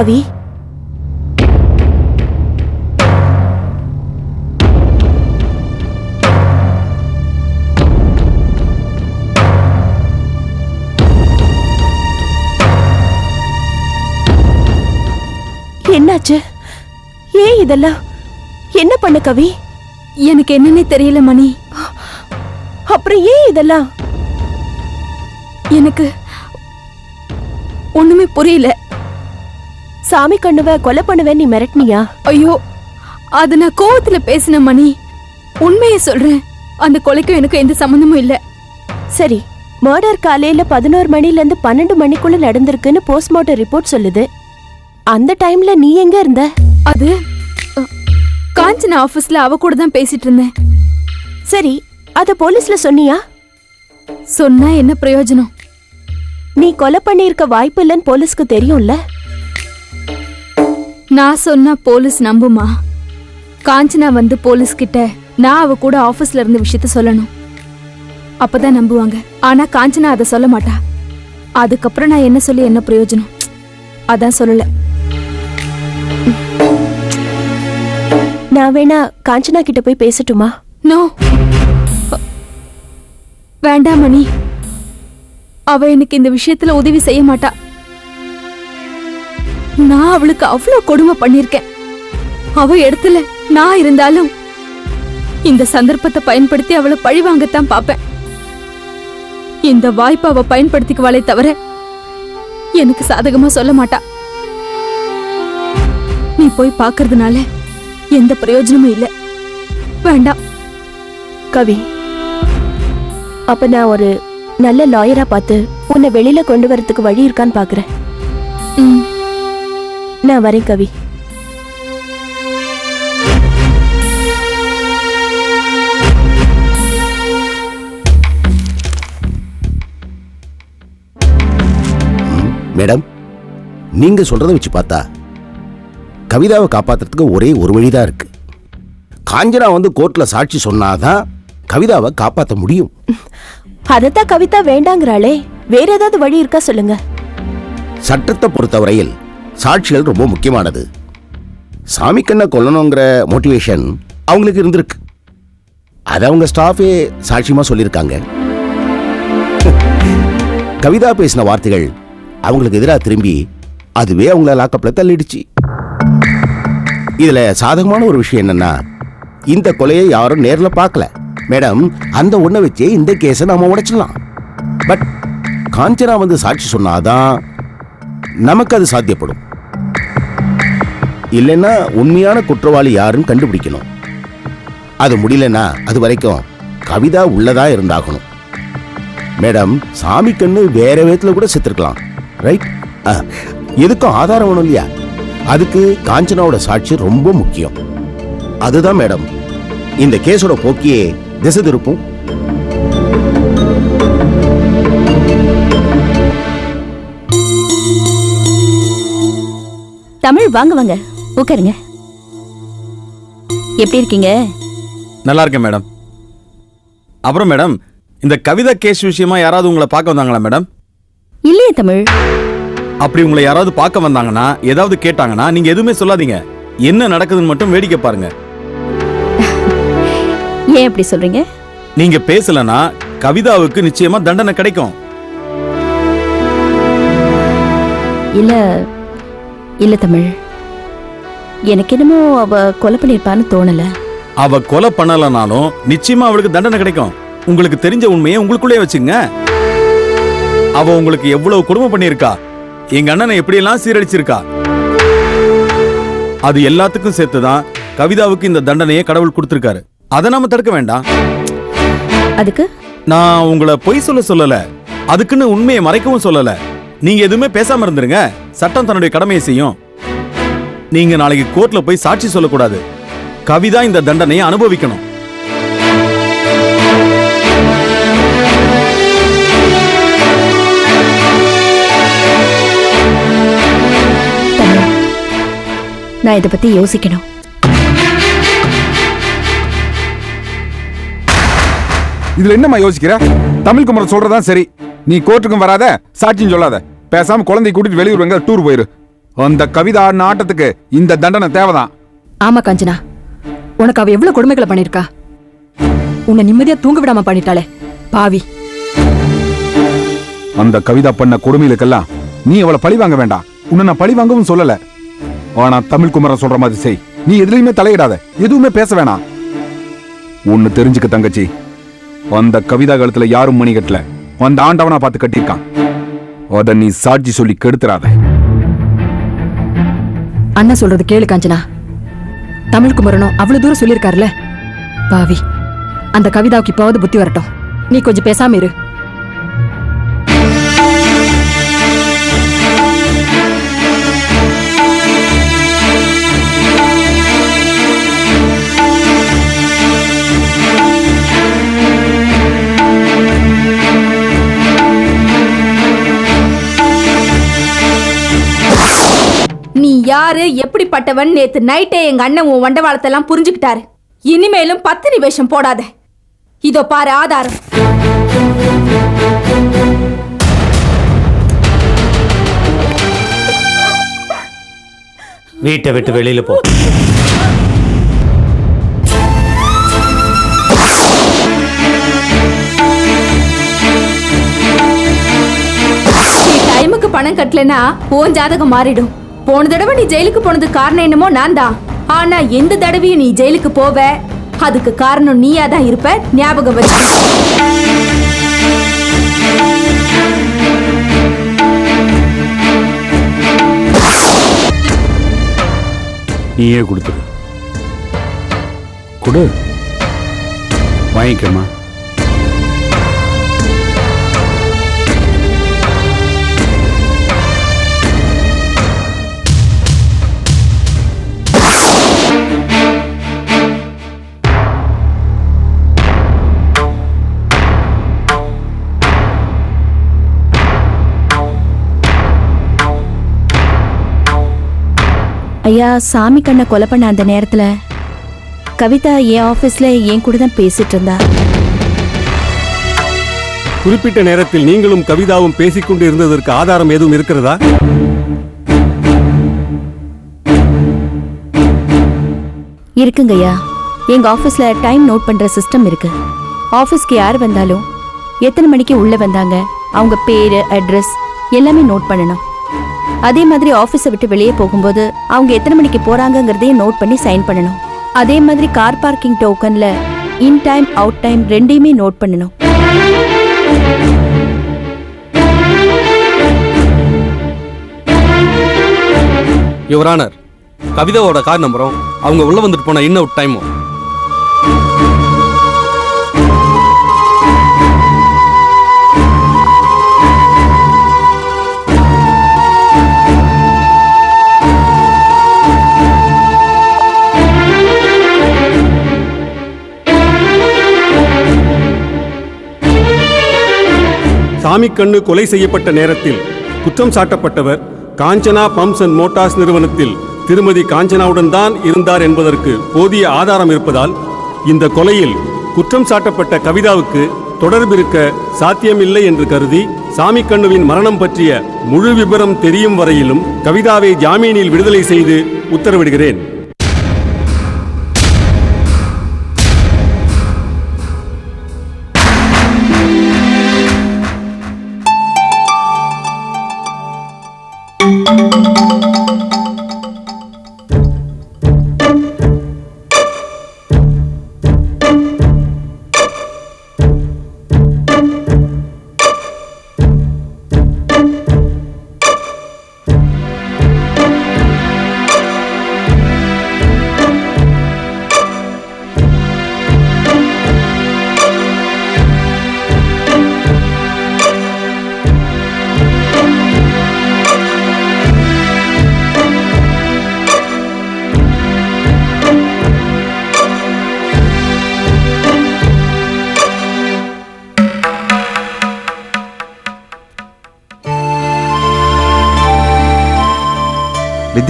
கவி என்னாச்சு? ஏன் இதெல்லாம்? என்ன பண்ண கவி? எனக்கு என்னன்னே தெரியல மணி. அப்புறம் ஏன் இதெல்லாம்? எனக்கு ஒண்ணுமே புரியல. சாமி கண்ணுவ கொலை பண்ணுவேன் நீ மிரட்டினியா? ஐயோ அது நான் கோவத்துல பேசின மணி. உண்மையை சொல்றேன். அந்த கொலைக்கும் எனக்கு எந்த சம்மந்தமும் இல்ல. சரி மர்டர் காலையில பதினோரு மணில இருந்து பன்னெண்டு மணிக்குள்ள நடந்திருக்குன்னு போஸ்ட்மார்ட்டம் ரிப்போர்ட் சொல்லுது. அந்த டைம்ல நீ எங்க இருந்த? அது காஞ்சனா ஆபீஸ்ல அவ கூட தான் பேசிட்டு இருந்தேன். சரி அத போலீஸ்ல சொன்னியா? சொன்னா என்ன பிரயோஜனம்? நீ கொலை பண்ணியிருக்க வாய்ப்பு இல்லைன்னு போலீஸ்க்கு தெரியும்ல? நான் சொன்னா போலீஸ் நம்புமா? காஞ்சனா வந்து போலீஸ் கிட்ட நான் அவ கூட ஆபீஸ்ல இருந்த விஷயத்த சொல்லணும். அப்பதான் நம்புவாங்க. ஆனா காஞ்சனா அதை சொல்ல மாட்டா. அதுக்கப்புறம் நான் என்ன சொல்லி என்ன பிரயோஜனம்? அதான் சொல்லல. நான் வேணா காஞ்சனா கிட்ட போய் பேசட்டுமா? நோ. வேண்டாம் மணி. அவ எனக்கு இந்த விஷயத்துல உதவி செய்ய மாட்டா. நான் அவளுக்கு அவ்வளவு கொடுமை பண்ணிருக்கேன். அவ இடத்துல நான் இருந்தாலும் இந்த சந்தர்ப்பத்தை பயன்படுத்தி அவளை பழி வாங்கத்தான் பாப்பேன் இந்த வாய்ப்பை அவ பயன்படுத்திக்குவாளே தவிர எனக்கு சாதகமா சொல்ல மாட்டா. நீ போய் பார்க்கறதுனால எந்த பிரயோஜனமும் இல்ல. வேண்டாம். கவி அப்ப நான் ஒரு நல்ல லாயரா பார்த்து உன்னை வெளியில கொண்டு வரதுக்கு வழி இருக்கான்னு பாக்குறேன். நான் வரேன் கவி. மேடம் நீங்க சொல்றத வச்சு பார்த்தா கவிதாவை காப்பாத்துறதுக்கு ஒரே ஒரு வழிதான் இருக்கு. காஞ்சனா வந்து கோர்ட்ல சாட்சி சொன்னாதான் கவிதாவை காப்பாத்த முடியும். அதத்தான் கவிதா வேண்டாங்கிறாளே. வேற ஏதாவது வழி இருக்கா சொல்லுங்க. சட்டத்தை பொறுத்தவரையில் சாட்சிகள் ரொம்ப முக்கியமானது. சாமிக்கண்ணை கொல்லணுங்கிற மோட்டிவேஷன் அவங்களுக்கு இருந்திருக்கு. அதை அவங்க ஸ்டாஃபே சாட்சியமாக சொல்லியிருக்காங்க. கவிதா பேசின வார்த்தைகள் அவங்களுக்கு எதிராக திரும்பி அதுவே அவங்கள லாக்கப்பில் தள்ளிடுச்சு. இதில் சாதகமான ஒரு விஷயம் என்னன்னா இந்த கொலையை யாரும் நேரில் பார்க்கல. மேடம் அந்த ஒன்றை வச்சே இந்த கேஸை நம்ம உடைச்சிடலாம். பட் காஞ்சனா வந்து சாட்சி சொன்னாதான் நமக்கு அது சாத்தியப்படும். இல்லைன்னா உண்மையான குற்றவாளி யாருன்னு கண்டுபிடிக்கணும். அது முடியலன்னா அது வரைக்கும் கவிதா உள்ளதா இருந்தாகணும். மேடம் சாமி கண்ணு வேற விதத்துல கூட செத்துருக்கலாம். ரைட் எதுக்கும் ஆதாரம் வேணும் இல்லையா? அதுக்கு காஞ்சனாவோட சாட்சி ரொம்ப முக்கியம். அதுதான் மேடம். இந்த கேஸோட போக்கியே திசை திருப்பும். தமிழ் வாங்க வாங்க. உட்காருங்க. எப்படி இருக்கீங்க? நல்லா இருக்கேன் மேடம். அப்புறம் மேடம் இந்த கவிதா கேஸ் விஷயமா யாராவது உங்களை பார்க்க வந்தாங்களா மேடம்? இல்லையே தமிழ். அப்படி உங்களை யாராவது பார்க்க வந்தாங்கன்னா ஏதாவது கேட்டாங்கன்னா நீங்க எதுவுமே சொல்லாதீங்க. என்ன நடக்குதுன்னு மட்டும் வேடிக்கை பாருங்க. ஏன் அப்படி சொல்றீங்க? நீங்க பேசலனா கவிதாவுக்கு நிச்சயமா தண்டனை கிடைக்கும். இல்ல இல்ல தமிழ். எனக்கு என்னமோ அவ கொலை பண்ணிருப்பான்னு தோணல. அவ கொலை பண்ணலனாலும் நிச்சயமா அவளுக்கு தண்டனை கிடைக்கும். உங்களுக்கு தெரிஞ்ச உண்மையை உங்களுக்குள்ளே வச்சுங்க. அவ உங்களுக்கு எவ்வளவு கொடுமை பண்ணியிருக்கா? எங்க அண்ணனை எப்படியெல்லாம் சீரழிச்சிருக்கா? அது எல்லாத்துக்கும் சேர்த்துதான் கவிதாவுக்கு இந்த தண்டனையை கடவுள் கொடுத்திருக்காரு. அதை நாம தடுக்க வேண்டாம். அதுக்கு? நான் உங்களை பொய் சொல்ல சொல்லல. அதுக்குன்னு உண்மையை மறைக்கவும் சொல்லல. நீங்க எதுவுமே பேசாம இருந்துருங்க. சட்டம் தன்னுடைய கடமையை செய்யும். நீங்க நாளைக்கு கோர்ட்ல போய் சாட்சி சொல்லக்கூடாது. கவிதா இந்த தண்டனையை அனுபவிக்கணும். நான் இதை பத்தி யோசிக்கணும். இதுல என்னம்மா யோசிக்கிற? தமிழ் குமரன் சொல்றதான் சரி. நீ கோர்ட்டுக்கும் வராத சாட்சியும் சொல்லாத. பேசாம குழந்தை கூட்டிட்டு வெளியூர் எங்க டூர் போயிரு. அந்த கவிதா ஆடின ஆட்டத்துக்கு இந்த தண்டனை தேவைதான். ஆமா காஞ்சனா. உனக்கு அவ எவ்வளவு கொடுமைகளை பண்ணிருக்கா? உன்னை நிம்மதியா தூங்க விடாம பண்ணிட்டாளே பாவி. அந்த கவிதா பண்ண கொடுமைகளுக்கெல்லாம் நீ அவளை பழி வாங்க வேண்டாம். உன்னை நான் பழி வாங்கவும் சொல்லல. ஆனா தமிழ் குமரன் சொல்ற மாதிரி செய். நீ எதுலயுமே தலையிடாத. எதுவுமே பேச வேணாம். ஒன்னு தெரிஞ்சுக்க தங்கச்சி. அந்த கவிதா காலத்துல யாரும் மணி கட்டல அந்த ஆண்டவனா பார்த்து கட்டியிருக்கான். அத நீ சாட்சி சொல்லி கெடுத்துறாத. அண்ணன் சொல்றது கேளு காஞ்சனா. தமிழ் குமரனும் அவ்வளவு தூரம் சொல்லியிருக்காருல்ல? பாவி அந்த கவிதாவுக்கு இப்பாவது புத்தி வரட்டும். நீ கொஞ்சம் பேசாம இரு. நீ யாரு? எப்படிப்பட்டவன்? நேத்து நைட்டே எங்க அண்ணன் உன் வண்டவாளத்தெல்லாம் புரிஞ்சுக்கிட்டாரு. இனிமேலும் பத்தினி வேஷம் போடாத. இதோ பாரு ஆதாரம். வீட்டை விட்டு வெளியில போ. டைமுக்கு பணம் கட்டலனா உன் ஜாதகம் மாறிடும். போன தடவை நீ ஜெயிலுக்கு போனது காரணம் என்னமோ நான் தான் ஆனா எந்த தடவையும் நீ ஜெயிலுக்கு போவ? அதுக்கு காரணம் நீயா தான் இருப்ப? ஞாபகம் வச்சு. நீயே கொடுத்துரு. கொடு. வாங்கிக்கம்மா. ஐயா சாமி கண்ணை கொலை பண்ண அந்த நேரத்துல கவிதா என் ஆபீஸ்ல என் கூட தான் பேசிட்டு இருந்தா. குறிப்பிட்ட நேரத்தில் நீங்களும் கவிதாவும் பேசிக்கொண்டு இருந்ததற்கு ஆதாரம் எதுவும் இருக்கிறதா? இருக்குங்கய்யா எங்க ஆபீஸ்ல டைம் நோட் பண்ற சிஸ்டம் இருக்கு. ஆபீஸ்க்கு யார் வந்தாலும் எத்தனை மணிக்கு உள்ள வந்தாங்க அவங்க பேரு அட்ரஸ் எல்லாமே நோட் பண்ணணும். அதே மாதிரி ஆபீஸை விட்டு வெளியே போகும்போது அவங்க எத்தனை மணிக்கு போகிறாங்கங்கிறதையும் நோட் பண்ணி சைன் பண்ணணும். அதே மாதிரி கார் பார்க்கிங் டோக்கன்ல இன் டைம் அவுட் டைம் ரெண்டையுமே நோட் பண்ணணும். யுவரானர் கவிதாவோட கார் நம்பரும் அவங்க உள்ள வந்துட்டு போன இன் அவுட் டைமும் சாமிக்கண்ணு கொலை செய்யப்பட்ட நேரத்தில் குற்றம் சாட்டப்பட்டவர் காஞ்சனா பம்ப்ஸ் அண்ட் மோட்டார்ஸ் நிறுவனத்தில் திருமதி காஞ்சனாவுடன் தான் இருந்தார் என்பதற்கு போதிய ஆதாரம் இருப்பதால் இந்த கொலையில் குற்றம் சாட்டப்பட்ட கவிதாவுக்கு தொடர்பு இருக்க சாத்தியமில்லை என்று கருதி சாமிக்கண்ணுவின் மரணம் பற்றிய முழு விபரம் தெரியும் வரையிலும் கவிதாவை ஜாமீனில் விடுதலை செய்து உத்தரவிடுகிறேன்.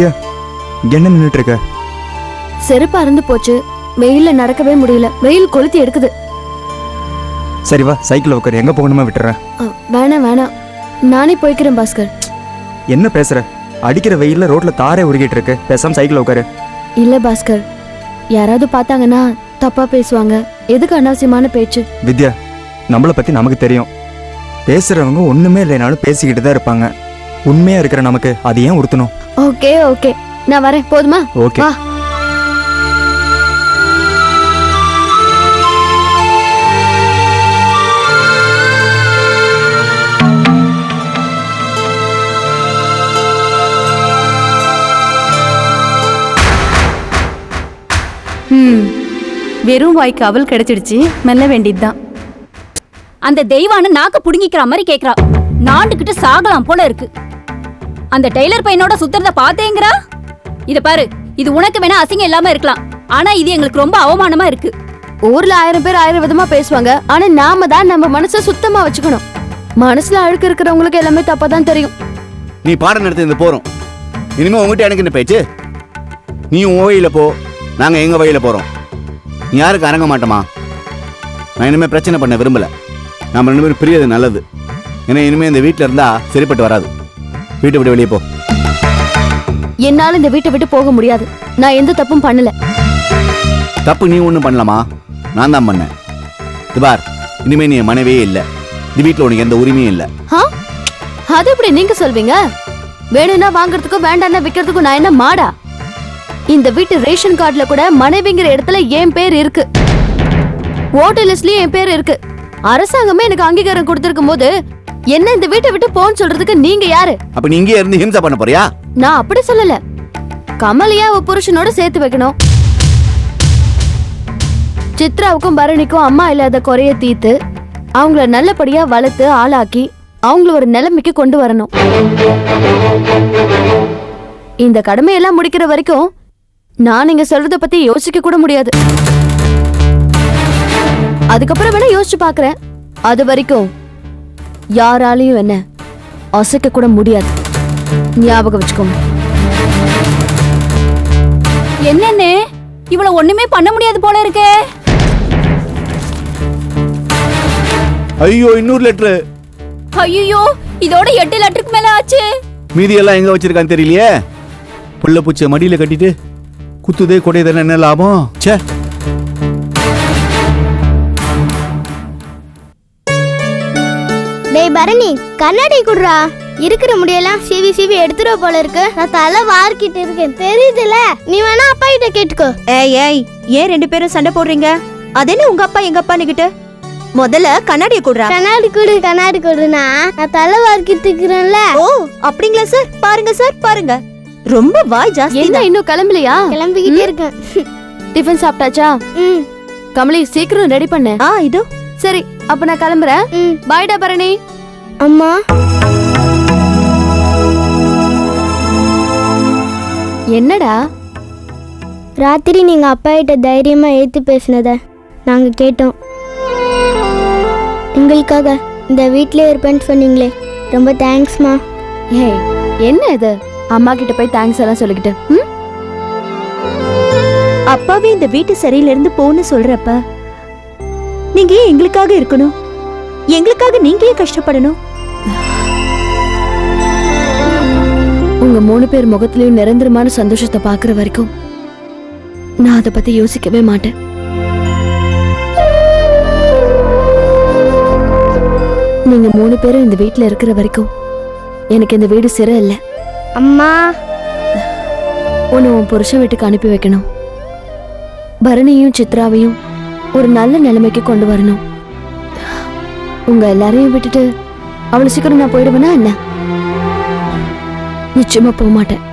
வித்யா என்ன நின்னுட்டு இருக்க செருப்பு அறந்து போச்சு. வெயில்ல நடக்கவே முடியல. வெயில் கொளுத்தி எடுக்குது. சரி வா சைக்கிள் உட்காரு எங்க போகணுமா விட்டுறேன் வேணாம் வேணாம் நானே போய்க்கிறேன் பாஸ்கர். என்ன பேசுற? அடிக்கிற வெயில்ல ரோட்ல தாரே உருகிட்டு இருக்கு பேசாம சைக்கிள் உட்காரு இல்ல பாஸ்கர். யாராவது பார்த்தாங்கன்னா தப்பா பேசுவாங்க. எதுக்கு அனாவசியமான பேச்சு? வித்யா நம்மளை பத்தி நமக்கு தெரியும். பேசுறவங்க ஒண்ணுமே இல்லைனாலும் பேசிக்கிட்டு தான் இருப்பாங்க. உண்மையா இருக்கிற நமக்கு அது ஏன் உறுத்தணும்? Okay okay. நான் வரேன். போதுமா? ஓகே. வா. ம் வெறும் வாய்க்கு அவல் கிடைச்சிடுச்சு. மெல்ல வேண்டியதுதான். அந்த தெய்வான நாக்க புடுங்கிக்கிற மாதிரி கேக்குறா. நாண்டுகிட்டு சாகலாம் போல இருக்கு. அந்த டெய்லர் பையனோட சுத்துறத பாத்தேங்கிறா இத பாரு இது உனக்கு வேணா அசிங்கம் இல்லாம இருக்கலாம். ஆனா இது எங்களுக்கு ரொம்ப அவமானமா இருக்கு. ஊர்ல ஆயிரம் பேர் ஆயிரம் விதமா பேசுவாங்க. ஆனா நாம தான் நம்ம மனசை சுத்தமா வச்சுக்கணும். மனசுல அழுக்கு இருக்கிறவங்களுக்கு எல்லாமே தப்பா தான் தெரியும். நீ பாடம் நடத்தி இந்த போறோம். இனிமே உங்ககிட்ட எனக்கு என்ன பேச்சு? நீ உன் வழியில போ நாங்க எங்க வழியில போறோம். நீ யாருக்கு அரங்க மாட்டோமா? நான் இனிமே பிரச்சனை பண்ண விரும்பல. நம்ம ரெண்டு பேரும் பிரியது நல்லது. ஏன்னா இனிமே இந்த வீட்ல இருந்தா சரிப்பட்டு வராது. வீட்டை விட்டு வெளியே போ. என்னால இந்த வீட்டை விட்டு போக முடியாது. நான் எந்த தப்பும் பண்ணல. தப்பு நீ ஒன்றும் பண்ணலாமா நான் தான் பண்ணேன். இது பார் இனிமே நீ மனைவியே இல்லை. இந்த வீட்டில் உனக்கு எந்த உரிமையும் இல்லை. ஆ? அது எப்படி நீங்க சொல்வீங்க? வேணும்னா வாங்குறதுக்கும் வேண்டாம்னா விக்கிறதுக்கும் நான் என்ன மாடா? இந்த வீட்டு ரேஷன் கார்டுல கூட மனைவிங்கிற இடத்துல என் பேர் இருக்கு. ஓட்டர் லிஸ்ட்லயும் என் பேர் இருக்கு. அரசாங்கமே எனக்கு அங்கீகாரம் கொடுத்திருக்கும் போது என்ன இந்த வீட்டை விட்டு போன்னு சொல்றதுக்கு நீங்க யாரு? அப்ப நீ இங்கேயே இருந்து ஹிம்சா பண்ண போறியா? நான் அப்படி சொல்லல. கமலியா அவ புருஷனோட சேர்த்து வைக்கணும். சித்ராவுக்கும் பரணிக்கும் அம்மா இல்லாத குறைய தீர்த்து அவங்கள நல்லபடியா வளர்த்து ஆளாக்கி அவங்கள ஒரு நிலைமைக்கு கொண்டு வரணும். இந்த கடமையெல்லாம் முடிக்கிற வரைக்கும் நான் நீங்க சொல்றத பத்தி யோசிக்க கூட முடியாது. அதுக்கப்புறம் வேணா யோசிச்சு பாக்குறேன். அது வரைக்கும் யாராலையும் என்ன அசைக்க கூட முடியாது. ஞாபகம் வச்சுக்கோங்க. என்னன்னு? இவ்வளவு ஒண்ணுமே பண்ண முடியாது போல இருக்கே. ஐயோ இன்னொரு லெட்ரு ஐயோ இதோட எட்டு லெட்டருக்கு மேல ஆச்சு. மீதி எல்லாம் எங்க வச்சிருக்கான்னு தெரியலையே? புள்ள பூச்சிய மடியில கட்டிட்டு குத்துதே கொடையதே என்ன லாபம்? ச்சே. டேய் பரணி கண்ணாடி குடுறா. இருக்கிற முடியெல்லாம் சிவி சிவி எடுத்துருவ போல இருக்கு. நான் தலை வார்க்கிட்டு இருக்கேன். தெரியுதுல நீ வேணா அப்பா கிட்ட கேட்டுக்கோ. ஏய் ஏய் ஏன் ரெண்டு பேரும் சண்டை போடுறீங்க? அது என்ன உங்க அப்பா எங்க அப்பா கிட்ட முதல்ல கண்ணாடியை குடுறா. கண்ணாடி குடு கண்ணாடி குடுனா நான் தலை வார்க்கிட்டு இருக்கிறேன்ல. ஓ அப்படிங்களா சார்? பாருங்க சார் பாருங்க. ரொம்ப வாய் ஜாஸ்தி என்ன இன்னும் கிளம்பலையா? கிளம்பிக்கிட்டே இருக்கேன். டிஃபன் சாப்பிட்டாச்சா? ம். கமலி சீக்கிரம் ரெடி பண்ணு. ஆ இதோ. சரி அப்ப நான் கிளம்புறேன். ம். பாய்டா பரணி. அம்மா. என்னடா? ராத்திரி நீங்க அப்பா கிட்ட தைரியமா ஏத்து பேசினத நாங்க கேட்டோம். உங்களுக்காக இந்த வீட்லயே இருப்பேன்னு சொன்னீங்களே ரொம்ப தேங்க்ஸ்மா. ஏய் என்ன இது? அம்மா கிட்ட போய் தேங்க்ஸ் எல்லாம் சொல்லிக்கிட்டு ம்? அப்பாவே இந்த வீட்டு சரியில இருந்து போன்னு சொல்றப்ப நீங்க ஏன் எங்களுக்காக இருக்கணும்? எங்களுக்காக நீங்க ஏன் கஷ்டப்படணும்? உங்க மூணு பேர் முகத்திலயும் நிரந்தரமான சந்தோஷத்தை பாக்குற வரைக்கும் நான் அதை பத்தி யோசிக்கவே மாட்டேன். நீங்க மூணு பேரும் இந்த வீட்ல இருக்கிற வரைக்கும் எனக்கு இந்த வீடு சிறை இல்ல அம்மா. உன்னை உன் புருஷன் வீட்டுக்கு அனுப்பி வைக்கணும். பரணியும் சித்ராவையும் ஒரு நல்ல நிலைமைக்கு கொண்டு வரணும். உங்க எல்லாரையும் விட்டுட்டு அவ்வளவு சீக்கிரம் நான் போயிடுவேனா என்ன? நிச்சயமா போக மாட்டேன்.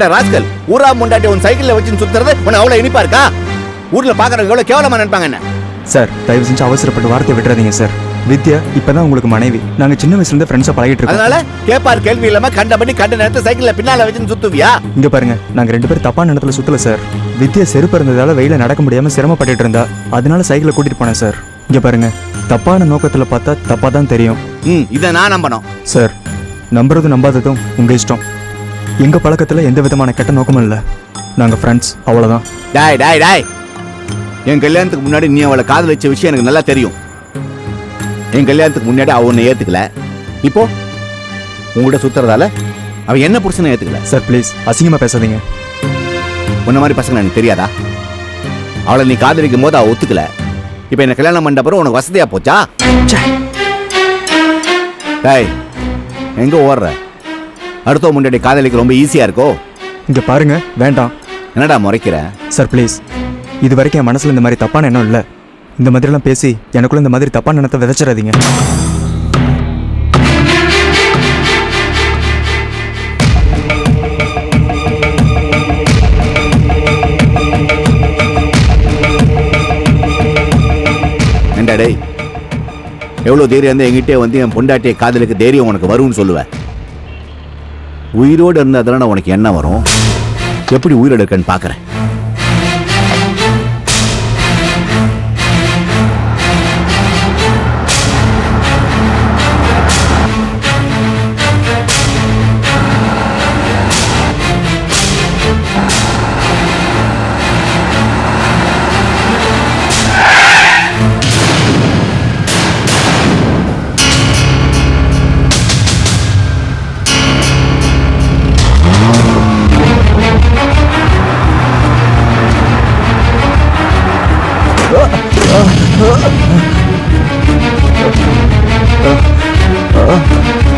ஏண்டா ராஸ்கல் ஊரா முண்டாட்டி உன் சைக்கிள்ல வச்சு சுத்துறது உன்னை அவ்வளவு இனிப்பா இருக்கா? ஊர்ல பாக்குறவங்க எவ்வளவு கேவலமா நினைப்பாங்க என்ன? சார் தயவு செஞ்சு அவசரப்பட்டு வார்த்தை விட்டுறாதீங்க சார். வித்யா இப்பதான் உங்களுக்கு மனைவி. நாங்க சின்ன வயசுல இருந்து ஃப்ரெண்ட்ஸா பழகிட்டு இருக்கோம். அதனால கேப்பார் கேள்வி இல்லாம கண்டபடி கண்ட நேரத்தை சைக்கிள்ல பின்னால வச்சுன்னு சுத்துவியா? இங்க பாருங்க நாங்க ரெண்டு பேரும் தப்பான இடத்துல சுத்தல சார். வித்யா செருப்பு இருந்ததால வெயில நடக்க முடியாம சிரமப்பட்டுட்டு இருந்தா. அதனால சைக்கிளை கூட்டிட்டு போனேன் சார். இங்க பாருங்க தப்பான நோக்கத்துல பார்த்தா தப்பா தான் தெரியும். ம் இதை நான் நம்பணும். சார் நம்புறதும் நம்பாததும் உங்க இஷ்டம். எங்க பழக்கத்துல எந்த விதமான கெட்ட நோக்கமும் இல்ல. நாங்க ஃப்ரெண்ட்ஸ் அவ்வளவுதான். டாய் டாய் டாய். என் கல்யாணத்துக்கு முன்னாடி நீ அவளை காதல் வச்ச விஷயம் எனக்கு நல்லா தெரியும். என் கல்யாணத்துக்கு முன்னாடி அவ உன்னை ஏத்துக்கல. இப்போ? உங்கள்கிட்ட சுத்துறதால அவ என்ன புருஷனை ஏத்துக்கல? சார் ப்ளீஸ் அசிங்கமா பேசாதீங்க. உன்ன மாதிரி பசங்க எனக்கு தெரியாதா? அவளை நீ காதலிக்கும் போது அவ ஒத்துக்கல. இப்போ என்ன கல்யாணம் பண்ண அப்புறம் உனக்கு வசதியா போச்சா? டாய் எங்க ஓடுற? அடுத்த முன்னாடி காதலிக்க ரொம்ப ஈஸியா இருக்கோ? இங்க பாருங்க வேண்டாம். என்னடா முறைக்கிற? சார் ப்ளீஸ் இது வரைக்கும் என் மனசுல இந்த மாதிரி தப்பான எண்ணம் இல்லை. இந்த மாதிரிலாம் பேசி எனக்குள்ள இந்த மாதிரி தப்பான எண்ணத்தை விதைச்சிடாதீங்க. டேய்? எவ்வளோ தைரியம் இருந்தால் என்கிட்டே வந்து என் பொண்டாட்டியை காதலுக்கு தைரியம் உனக்கு வரும்னு சொல்லுவேன் உயிரோடு இருந்தால் தானே உனக்கு என்ன வரும்? எப்படி உயிரோடு இருக்கன்னு பார்க்குறேன் Ah! Ah! Ah!